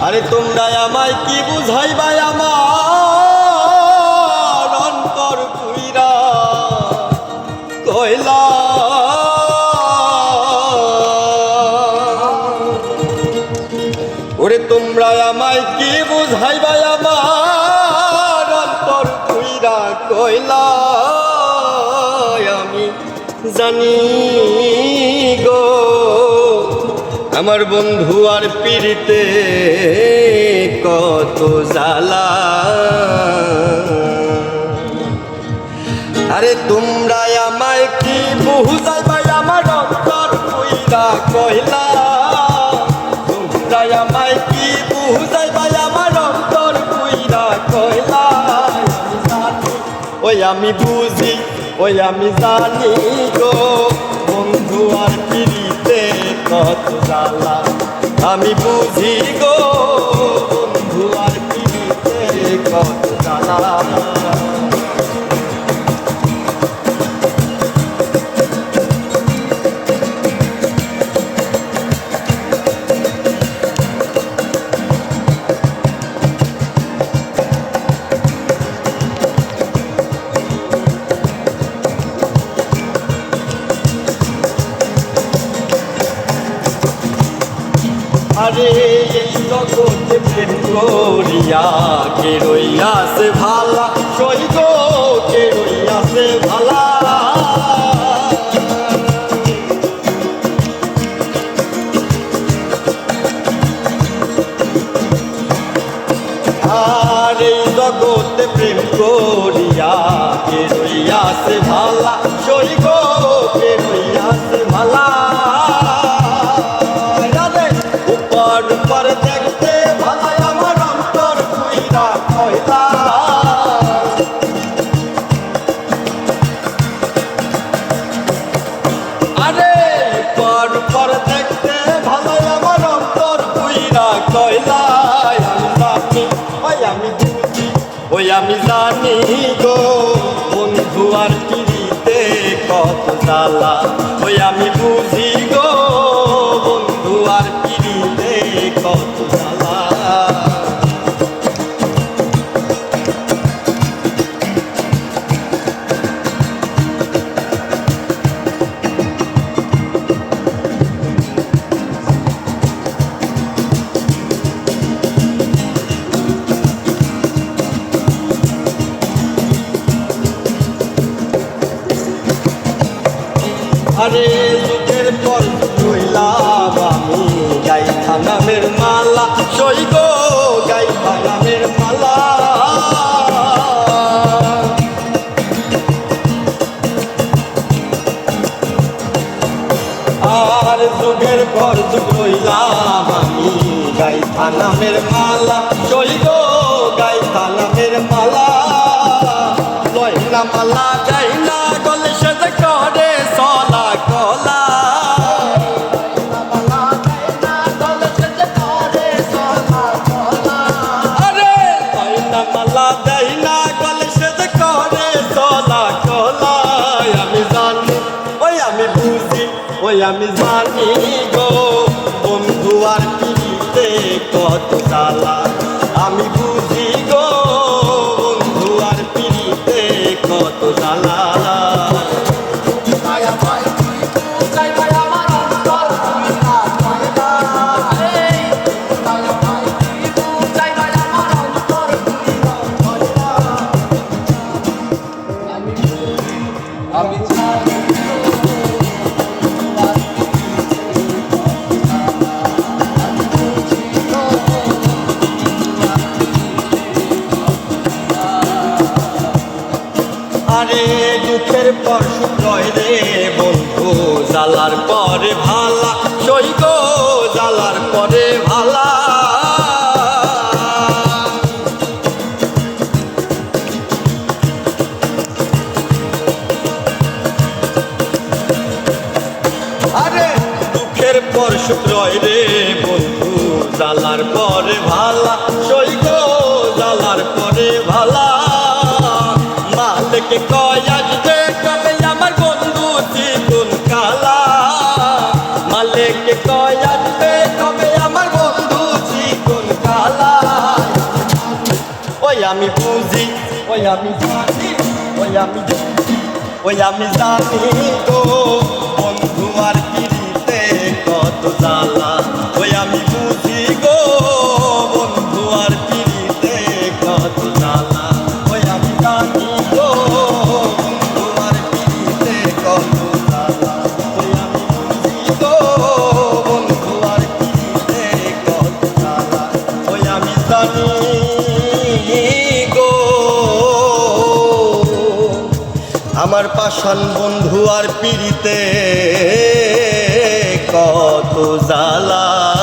আরে তোমরা আমায় কি বুঝাইবাই আমার অন্তর পুইরা কইলা? ওরে তোমরা আমায় কি বুঝাইবাই আমার অন্তর পুইরা কইলা? আমি জানি আমার বন্ধু আর পিড়িতে কত জ্বালা। আরে তোমরা আমায় কি বুঝাই ভাই? আমার অন্তর কইরা কইলা তোমরা আমায় কি বুঝাই ভাই? আমার অন্তর কইরা কইলা ওই আমি বুঝি, ওই আমি জানি গো। আমি বুঝি গো বন্ধু আর পিড়িতে কত এই জগতে প্রেম করিয়া কে রইয়াছে ভালা সই গো কে রইয়াছে ভালা। আমি জানি গো বন্ধু আর কিরিতে কত জ্বালা। ওই আমি বুঝি গো আরে যুগের পর রইলাম আমি গাই থানামের মালা সই গো গাই থানামের মালা। আর যুগের পর যুগ রইলাম আমি গাই থানামের মালা সই গো গাই থানামের মালা। লয় মালা ওই আমি জানি গো বন্ধু আর কিতে কত জ্বালা আরে দুঃখের পর শুক্রয় রে বন্ধু, জ্বালার পরে ভালা। সই গো জ্বালার পরে ভালা। আরে দুঃখের পর শুক্রয় রে বন্ধু, জ্বালার পরে ভালা। কয় আসবে কবে আমার বন্ধু তিতুন কালা মালিক কয় আসবে কবে আমার বন্ধু তিতুন কালা ওই আমি বুঝি, ওই আমি বুঝি ওই আমি ওই আমি জানি তো। বন্ধু আর কিরিতে কত জ্বালা। আমার পাষাণ বন্ধু আর পিড়িতে কত জ্বালা।